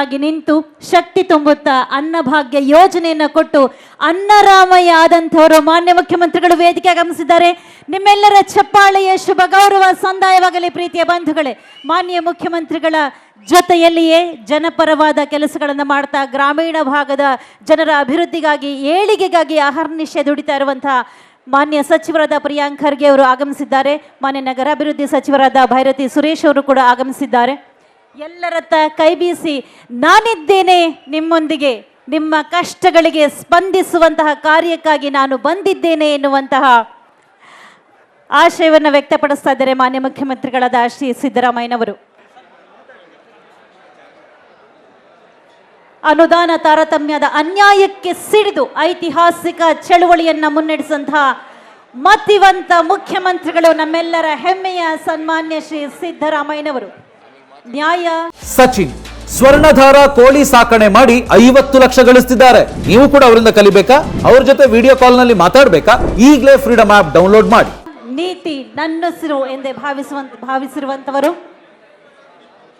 ಆಗಿ ನಿಂತು ಶಕ್ತಿ ತುಂಬುತ್ತಾ ಅನ್ನಭಾಗ್ಯ ಯೋಜನೆಯನ್ನ ಕೊಟ್ಟು ಅನ್ನರಾಮಯ್ಯ ಆದಂಥವರು ಮಾನ್ಯ ಮುಖ್ಯಮಂತ್ರಿಗಳು ವೇದಿಕೆ ಆಗಮಿಸಿದ್ದಾರೆ. ನಿಮ್ಮೆಲ್ಲರ ಚಪ್ಪಾಳೆಯ ಶುಭ ಗೌರವ ಸಂದಾಯವಾಗಲಿ ಪ್ರೀತಿಯ ಬಂಧುಗಳೇ. ಮಾನ್ಯ ಮುಖ್ಯಮಂತ್ರಿಗಳ ಜೊತೆಯಲ್ಲಿಯೇ ಜನಪರವಾದ ಕೆಲಸಗಳನ್ನು ಮಾಡ್ತಾ ಗ್ರಾಮೀಣ ಭಾಗದ ಜನರ ಅಭಿವೃದ್ಧಿಗಾಗಿ, ಏಳಿಗೆಗಾಗಿ ಅಹರ್ನಿಶೆ ದುಡಿತಾ ಇರುವಂತಹ ಮಾನ್ಯ ಸಚಿವರಾದ ಪ್ರಿಯಾಂಕ್ ಖರ್ಗೆ ಅವರು ಆಗಮಿಸಿದ್ದಾರೆ. ಮಾನ್ಯ ನಗರಾಭಿವೃದ್ಧಿ ಸಚಿವರಾದ ಭೈರತಿ ಸುರೇಶ್ ಅವರು ಕೂಡ ಆಗಮಿಸಿದ್ದಾರೆ. ಎಲ್ಲರತ್ತ ಕೈ ಬೀಸಿ ನಾನಿದ್ದೇನೆ ನಿಮ್ಮೊಂದಿಗೆ, ನಿಮ್ಮ ಕಷ್ಟಗಳಿಗೆ ಸ್ಪಂದಿಸುವಂತಹ ಕಾರ್ಯಕ್ಕಾಗಿ ನಾನು ಬಂದಿದ್ದೇನೆ ಎನ್ನುವಂತಹ ಆಶಯವನ್ನು ವ್ಯಕ್ತಪಡಿಸ್ತಾ ಇದ್ದಾರೆ ಮಾನ್ಯ ಮುಖ್ಯಮಂತ್ರಿಗಳಾದ ಶ್ರೀ ಸಿದ್ದರಾಮಯ್ಯನವರು. ಅನುದಾನ ತಾರತಮ್ಯದ ಅನ್ಯಾಯಕ್ಕೆ ಸಿಡಿದು ಐತಿಹಾಸಿಕ ಚಳುವಳಿಯನ್ನ ಮುನ್ನಡೆಸಂತಹ ಮತಿವಂತ ಮುಖ್ಯಮಂತ್ರಿಗಳು ನಮ್ಮೆಲ್ಲರ ಹೆಮ್ಮೆಯ ಸನ್ಮಾನ್ಯ ಶ್ರೀ ಸಿದ್ದರಾಮಯ್ಯನವರು. ನ್ಯಾಯ. ಸಚಿನ್ ಸ್ವರ್ಣಧಾರ ಕೋಳಿ ಸಾಕಣೆ ಮಾಡಿ ಐವತ್ತು ಲಕ್ಷ ಗಳಿಸ್ತಿದ್ದಾರೆ. ನೀವು ಕೂಡ ಅವರಿಂದ ಕಲಿಬೇಕಾ? ಅವ್ರ ಜೊತೆ ವಿಡಿಯೋ ಕಾಲ್ನಲ್ಲಿ ಮಾತಾಡ್ಬೇಕಾ? ಈಗಲೇ ಫ್ರೀಡಮ್ ಆಪ್ ಡೌನ್ಲೋಡ್ ಮಾಡಿ. ನೀತಿ ನನ್ನುಸಿರು ಎಂದೇ ಭಾವಿಸುವಂತ ಭಾವಿಸಿರುವಂತವರು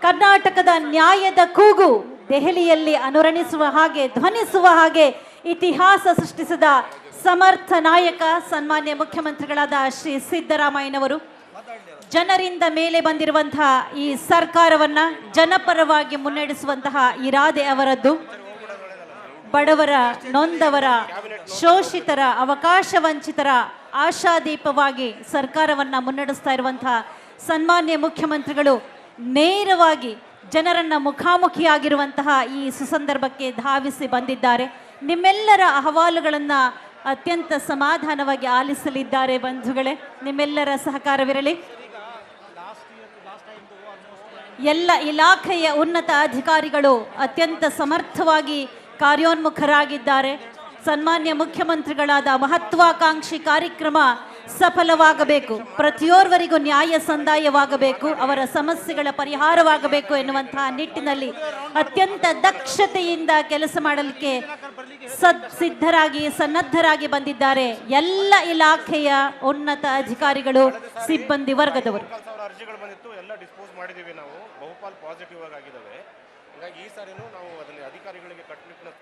ಕರ್ನಾಟಕದ ನ್ಯಾಯದ ಕೂಗು ದೆಹಲಿಯಲ್ಲಿ ಅನುರಣಿಸುವ ಹಾಗೆ ಧ್ವನಿಸುವ ಹಾಗೆ ಇತಿಹಾಸ ಸೃಷ್ಟಿಸಿದ ಸಮರ್ಥ ನಾಯಕ ಸನ್ಮಾನ್ಯ ಮುಖ್ಯಮಂತ್ರಿಗಳಾದ ಶ್ರೀ ಸಿದ್ದರಾಮಯ್ಯನವರು. ಜನರಿಂದ ಮೇಲೆ ಬಂದಿರುವಂತಹ ಈ ಸರ್ಕಾರವನ್ನ ಜನಪರವಾಗಿ ಮುನ್ನಡೆಸುವಂತಹ ಇರಾದೆ ಅವರದ್ದು. ಬಡವರ ನೊಂದವರ ಶೋಷಿತರ ಅವಕಾಶ ವಂಚಿತರ ಆಶಾದೀಪವಾಗಿ ಸರ್ಕಾರವನ್ನ ಮುನ್ನಡೆಸ್ತಾ ಇರುವಂತಹ ಸನ್ಮಾನ್ಯ ಮುಖ್ಯಮಂತ್ರಿಗಳು ನೇರವಾಗಿ ಜನರನ್ನ ಮುಖಾಮುಖಿಯಾಗಿರುವಂತಹ ಈ ಸುಸಂದರ್ಭಕ್ಕೆ ಧಾವಿಸಿ ಬಂದಿದ್ದಾರೆ. ನಿಮ್ಮೆಲ್ಲರ ಅಹವಾಲುಗಳನ್ನ ಅತ್ಯಂತ ಸಮಾಧಾನವಾಗಿ ಆಲಿಸಲಿದ್ದಾರೆ ಬಂಧುಗಳೇ, ನಿಮ್ಮೆಲ್ಲರ ಸಹಕಾರವಿರಲಿ. ಎಲ್ಲ ಇಲಾಖೆಯ ಉನ್ನತ ಅಧಿಕಾರಿಗಳು ಅತ್ಯಂತ ಸಮರ್ಥವಾಗಿ ಕಾರ್ಯೋನ್ಮುಖರಾಗಿದ್ದಾರೆ. ಸನ್ಮಾನ್ಯ ಮುಖ್ಯಮಂತ್ರಿಗಳಾದ ಮಹತ್ವಾಕಾಂಕ್ಷಿ ಕಾರ್ಯಕ್ರಮ ಸಫಲವಾಗಬೇಕು. ಪ್ರತಿಯೋರ್ವರಿಗೂ ನ್ಯಾಯ ಸಂದಾಯವಾಗಬೇಕು. ಅವರ ಸಮಸ್ಯೆಗಳ ಪರಿಹಾರವಾಗಬೇಕು ಎನ್ನುವಂತಹ ನಿಟ್ಟಿನಲ್ಲಿ ಅತ್ಯಂತ ದಕ್ಷತೆಯಿಂದ ಕೆಲಸ ಮಾಡಲಿಕ್ಕೆ ಸದ್ ಸಿದ್ಧರಾಗಿ, ಸನ್ನದ್ಧರಾಗಿ ಬಂದಿದ್ದಾರೆ ಎಲ್ಲ ಇಲಾಖೆಯ ಉನ್ನತ ಅಧಿಕಾರಿಗಳು, ಸಿಬ್ಬಂದಿ ವರ್ಗದವರು. ಅರ್ಜಿಗಳು ಬಂದಿತ್ತು, ಎಲ್ಲ ಡಿಸ್ಪೋಸ್ ಮಾಡಿದ್ದೀವಿ ನಾವು. ಬಹುಪಾಲು ಪಾಸಿಟಿವ್ ಆಗಿದ್ದಾವೆ. ಹಾಗಾಗಿ ಈ ಸಾರಿನೂ ನಾವು ಅದನ್ನು ಅಧಿಕಾರಿಗಳಿಗೆ ಕಟ್ಟುನಿಟ್ಟಿನ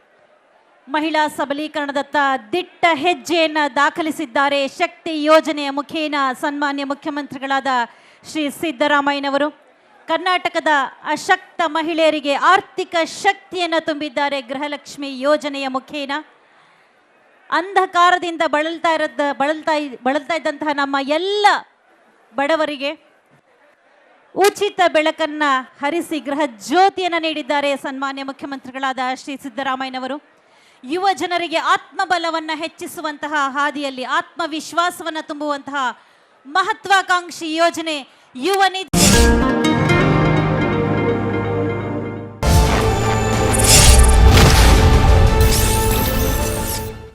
ಮಹಿಳಾ ಸಬಲೀಕರಣದತ್ತ ದಿಟ್ಟ ಹೆಜ್ಜೆಯನ್ನು ದಾಖಲಿಸಿದ್ದಾರೆ ಶಕ್ತಿ ಯೋಜನೆಯ ಮುಖೇನ ಸನ್ಮಾನ್ಯ ಮುಖ್ಯಮಂತ್ರಿಗಳಾದ ಶ್ರೀ ಸಿದ್ದರಾಮಯ್ಯನವರು. ಕರ್ನಾಟಕದ ಅಶಕ್ತ ಮಹಿಳೆಯರಿಗೆ ಆರ್ಥಿಕ ಶಕ್ತಿಯನ್ನು ತುಂಬಿದ್ದಾರೆ ಗೃಹಲಕ್ಷ್ಮಿ ಯೋಜನೆಯ ಮುಖೇನ. ಅಂಧಕಾರದಿಂದ ಬಳಲ್ತಾ ಇರದ, ಬಳಲ್ತಾ ಬಳಲ್ತಾ ಇದ್ದಂತಹ ನಮ್ಮ ಎಲ್ಲ ಬಡವರಿಗೆ ಉಚಿತ ಬೆಳಕನ್ನ ಹರಿಸಿ ಗೃಹ ಜ್ಯೋತಿಯನ್ನು ನೀಡಿದ್ದಾರೆ ಸನ್ಮಾನ್ಯ ಮುಖ್ಯಮಂತ್ರಿಗಳಾದ ಶ್ರೀ ಸಿದ್ದರಾಮಯ್ಯನವರು. ಯುವ ಜನರಿಗೆ ಆತ್ಮಬಲವನ್ನ ಹೆಚ್ಚಿಸುವಂತಹ ಹಾದಿಯಲ್ಲಿ ಆತ್ಮವಿಶ್ವಾಸವನ್ನ ತುಂಬುವಂತಹ ಮಹತ್ವಾಕಾಂಕ್ಷಿ ಯೋಜನೆ ಯುವ